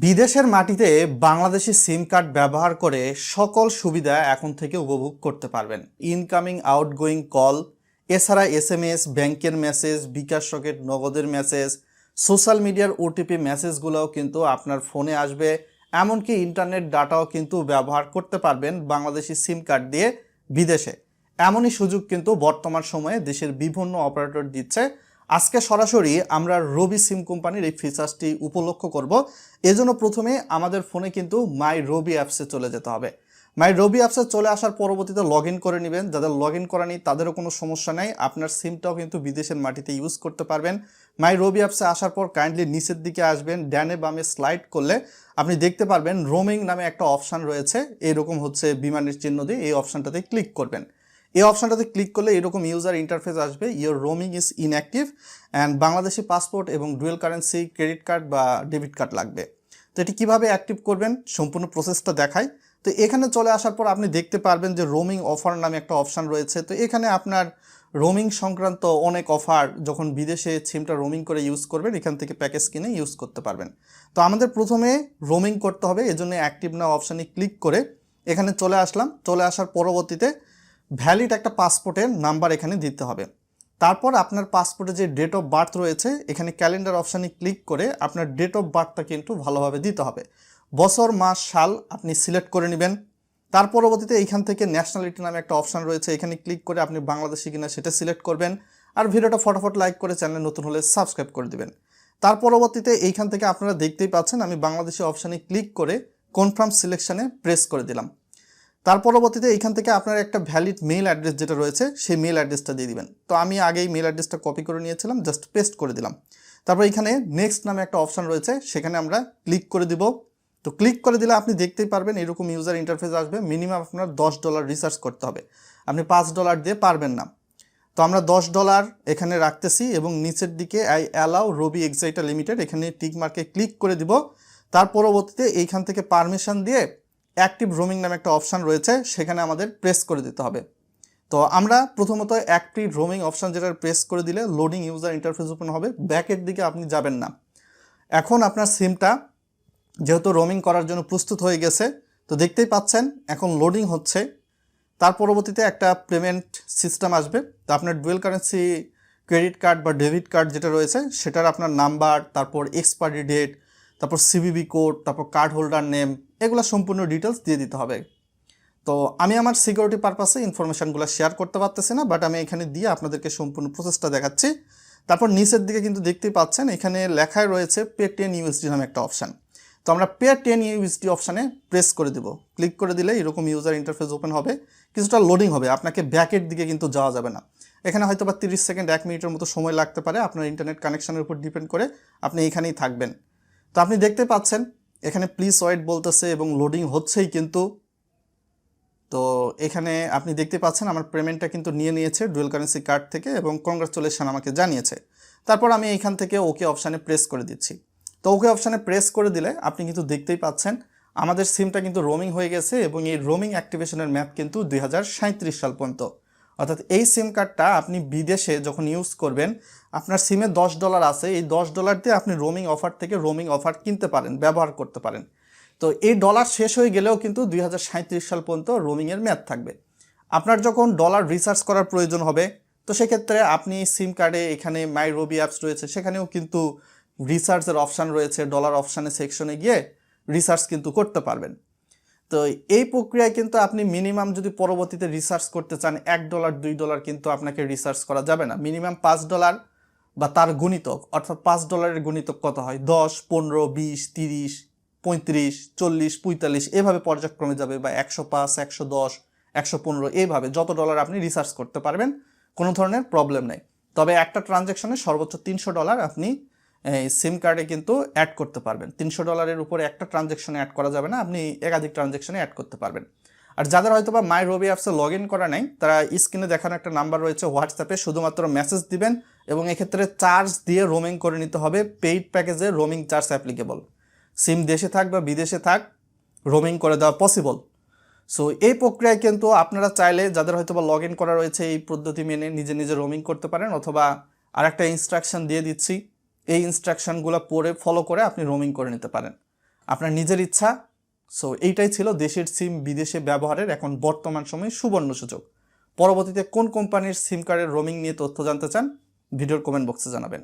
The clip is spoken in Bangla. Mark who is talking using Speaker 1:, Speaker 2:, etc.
Speaker 1: বিদেশের মাটিতে বাংলাদেশি সিম কার্ড ব্যবহার করে সকল সুবিধা এখন থেকে উপভোগ করতে পারবেন। ইনকামিং আউটগোয়িং কল এছাড়া এস এম এস ব্যাংকের মেসেজ বিকাশ রকেট নগদের মেসেজ সোশ্যাল মিডিয়ার ওটিপি মেসেজগুলোও কিন্তু আপনার ফোনে আসবে। এমনকি ইন্টারনেট ডাটাও কিন্তু ব্যবহার করতে পারবেন বাংলাদেশি সিম কার্ড দিয়ে বিদেশে। এমনই সুযোগ কিন্তু বর্তমান সময়ে দেশের বিভিন্ন অপারেটর দিচ্ছে আজকে সরাসরি আমরা রবি সিম কোম্পানির এই ফিচার্সটি উপলক্ষ করব। এজন্য প্রথমে আমাদের ফোনে কিন্তু মাই রবি অ্যাপসে চলে যেতে হবে। মাই রবি অ্যাপসে চলে আসার পরবর্তীতে লগ করে নেবেন। যাদের লগ ইন করা নেই, তাদেরও কোনো সমস্যা নেই। আপনার সিমটাও কিন্তু বিদেশের মাটিতে ইউজ করতে পারবেন। মাই রবি অ্যাপসে আসার পর কাইন্ডলি নিচের দিকে আসবেন ড্যানে বামে স্লাইড করলে আপনি দেখতে পারবেন রোমিং নামে একটা অপশান রয়েছে। এরকম হচ্ছে বিমানের চিহ্ন দিয়ে এই অপশানটাতে ক্লিক করবেন। এই অপশনটাতে ক্লিক করলে এরকম ইউজার ইন্টারফেস আসবে। Your roaming is inactive and Bangladeshi passport এবং ডুয়েল কারেন্সি ক্রেডিট কার্ড বা ডেবিট কার্ড লাগবে। তো এটি কীভাবে অ্যাক্টিভ করবেন? সম্পূর্ণ প্রসেসটা দেখাই। তো এখানে চলে আসার পর আপনি দেখতে পারবেন যে রোমিং অফার নামে একটা অপশান রয়েছে। তো এখানে আপনার রোমিং সংক্রান্ত অনেক অফার যখন বিদেশে সিমটা রোমিং করে ইউজ করবেন, এখান থেকে প্যাকেজ কিনে ইউজ করতে পারবেন। তো আমাদের প্রথমে রোমিং করতে হবে, এজন্য অ্যাক্টিভ না অপশানে ক্লিক করে এখানে চলে আসলাম। চলে আসার পরবর্তীতে ভ্যালিড একটা পাসপোর্টের নাম্বার এখানে দিতে হবে। তারপর আপনার পাসপোর্টে যে ডেট অফ বার্থ রয়েছে, এখানে ক্যালেন্ডার অপশানে ক্লিক করে আপনার ডেট অফ বার্থটা কিন্তু ভালোভাবে দিতে হবে। বছর, মাস, সাল আপনি সিলেক্ট করে নেবেন। তার পরবর্তীতে এইখান থেকে ন্যাশনালিটি নামে একটা অপশান রয়েছে, এখানে ক্লিক করে আপনি বাংলাদেশি কিনা সেটা সিলেক্ট করবেন। আর ভিডিওটা ফটাফট লাইক করে চ্যানেল নতুন হলে সাবস্ক্রাইব করে দেবেন। তার পরবর্তীতে এইখান থেকে আপনারা দেখতেই পাচ্ছেন, আমি বাংলাদেশি অপশানে ক্লিক করে কনফার্ম সিলেকশানে প্রেস করে দিলাম। তার পরবর্তীতে এখান থেকে আপনার একটা ভ্যালিড মেল অ্যাড্রেস যেটা রয়েছে, সেই মেল অ্যাড্রেসটা দিয়ে দিবেন। তো আমি আগেই মেল অ্যাড্রেসটা কপি করে নিয়েছিলাম জাস্ট পেস্ট করে দিলাম। তারপর এখানে নেক্সট নামে একটা অপশান রয়েছে, সেখানে আমরা ক্লিক করে দিব। তো ক্লিক করে দিলে আপনি দেখতেই পারবেন এরকম ইউজার ইন্টারফেস আসবে মিনিমাম আপনার দশ ডলার রিসার্চ করতে হবে। আপনি পাঁচ ডলার দিয়ে পারবেন না। তো আমরা দশ ডলার এখানে রাখতেছি এবং নিচের দিকে I allow Robi Axiata limited এখানে টিক মার্কে ক্লিক করে দিব। তার পরবর্তীতে এইখান থেকে পারমিশন দিয়ে অ্যাক্টিভ রোমিং নামে একটা অপশান রয়েছে, সেখানে আমাদের প্রেস করে দিতে হবে। তো আমরা প্রথমত অ্যাক্টিভ রোমিং অপশান যেটা প্রেস করে দিলে লোডিং ইউজার ইন্টারফেস ওপেন হবে, ব্যাকের দিকে আপনি যাবেন না। এখন আপনার সিমটা যেহেতু রোমিং করার জন্য প্রস্তুত হয়ে গেছে, তো দেখতেই পাচ্ছেন এখন লোডিং হচ্ছে। তার পরবর্তীতে একটা পেমেন্ট সিস্টেম আসবে, তো আপনার ডুয়েল কারেন্সি ক্রেডিট কার্ড বা ডেবিট কার্ড যেটা রয়েছে, সেটার আপনার নাম্বার, তারপর এক্সপায়ারি ডেট তারপর সিবিবি কোড তারপর কার্ড হোল্ডার নেম এগুলো সম্পূর্ণ ডিটেলস দিয়ে দিতে হবে। তো আমি আমার সিকিউরিটি পারপাসে ইনফরমেশানগুলো শেয়ার করতে পারতেছি না বাট আমি এখানে দিয়ে আপনাদেরকে সম্পূর্ণ প্রসেসটা দেখাচ্ছি। তারপর নিচের দিকে কিন্তু দেখতেই পাচ্ছেন, এখানে লেখায় রয়েছে পে টেন ইউএসডি নামে একটা অপশান তো আমরা পে টেন ইউএসডি অপশানে প্রেস করে দেব। ক্লিক করে দিলে এরকম ইউজার ইন্টারফেস ওপেন হবে, কিছুটা লোডিং হবে, আপনাকে ব্যাকের দিকে কিন্তু যাওয়া যাবে না। এখানে হয়তো বা তিরিশ সেকেন্ড এক মিনিটের মতো সময় লাগতে পারে, আপনার ইন্টারনেট কানেকশনের উপর ডিপেন্ড করে আপনি এখানেই থাকবেন। তো আপনি দেখতে পাচ্ছেন, এখানে প্লিজ ওয়েট বলতেছে এবং লোডিং হচ্ছেই কিন্তু। তো এখানে আপনি দেখতে পাচ্ছেন, আমার পেমেন্টটা কিন্তু নিয়ে নিয়েছে ডুয়েল কারেন্সি কার্ড থেকে এবং কংগ্রাচুলেশন আমাকে জানিয়েছে। তারপর আমি এখান থেকে ওকে অপশানে প্রেস করে দিচ্ছি। তো ওকে অপশানে প্রেস করে দিলে আপনি কিন্তু দেখতেই পাচ্ছেন, আমাদের সিমটা কিন্তু রোমিং হয়ে গেছে এবং এই রোমিং অ্যাক্টিভেশনের ম্যাপ কিন্তু দু হাজার সাঁইত্রিশ সাল পর্যন্ত। অর্থাৎ এই সিম কার্ডটা আপনি বিদেশে যখন ইউজ করবেন, আপনার সিমে দশ ডলার আছে, এই দশ ডলার দিয়ে আপনি রোমিং অফার থেকে রোমিং অফার কিনতে পারেন, ব্যবহার করতে পারেন। তো এই ডলার শেষ হয়ে গেলেও কিন্তু দুই হাজার সাঁইত্রিশ সাল পর্যন্ত রোমিংয়ের মেয়াদ থাকবে। আপনার যখন ডলার রিসার্চ করার প্রয়োজন হবে, তো সেক্ষেত্রে আপনি সিম কার্ডে এখানে মাই রবি অ্যাপস রয়েছে, সেখানেও কিন্তু রিসার্চের অপশান রয়েছে ডলার অপশানের সেকশনে গিয়ে রিসার্চ কিন্তু করতে পারবেন। তো এই প্রক্রিয়ায় কিন্তু আপনি মিনিমাম যদি পরবর্তীতে রিসার্চ করতে চান, এক ডলার দুই ডলার কিন্তু আপনাকে রিসার্চ করা যাবে না। মিনিমাম পাঁচ ডলার বা তার গুণিতক, অর্থাৎ পাঁচ ডলারের গুণিতক কত হয়? দশ, পনেরো, বিশ, তিরিশ, পঁয়ত্রিশ, চল্লিশ, পঁয়তাল্লিশ, এভাবে পর্যায়ক্রমে যাবে বা একশো পাঁচ, একশো দশ, একশো পনেরো এইভাবে যত ডলার আপনি রিসার্চ করতে পারবেন, কোনো ধরনের প্রবলেম নেই। তবে একটা ট্রানজ্যাকশনে সর্বোচ্চ তিনশো ডলার আপনি সিম কার্ডে কিন্তু অ্যাড করতে পারবেন। তিনশো ডলারের উপরে একটা ট্রানজ্যাকশনে অ্যাড করা যাবে না, আপনি একাধিক ট্রানজ্যাকশনে অ্যাড করতে পারবেন। আর যাদের হয়তো বা মাই রবি অ্যাপসে লগ ইন করা নেই, তারা স্ক্রিনে দেখানো একটা নাম্বার রয়েছে হোয়াটসঅ্যাপে শুধুমাত্র মেসেজ দিবেন এবং এক্ষেত্রে চার্জ দিয়ে রোমিং করে নিতে হবে পেইড প্যাকেজে রোমিং চার্জ অ্যাপ্লিকেবল সিম দেশে থাক বা বিদেশে থাক রোমিং করে দেওয়া পসিবল সো এই প্রক্রিয়ায় কিন্তু আপনারা চাইলে যাদের হয়তো বা লগ ইন করা রয়েছে এই পদ্ধতি মেনে নিজে নিজে রোমিং করতে পারেন অথবা আরেকটা ইনস্ট্রাকশন দিয়ে দিচ্ছি। এই ইনস্ট্রাকশানগুলো পড়ে ফলো করে আপনি রোমিং করে নিতে পারেন। আপনার নিজের ইচ্ছা সো এইটাই ছিল দেশের সিম বিদেশে ব্যবহারের এখন বর্তমান সময়ে সুবর্ণ সুযোগ। পরবর্তীতে কোন কোম্পানির সিম কার্ডের রোমিং নিয়ে তথ্য জানতে চান, ভিডিওর কমেন্ট বক্সে জানাবেন।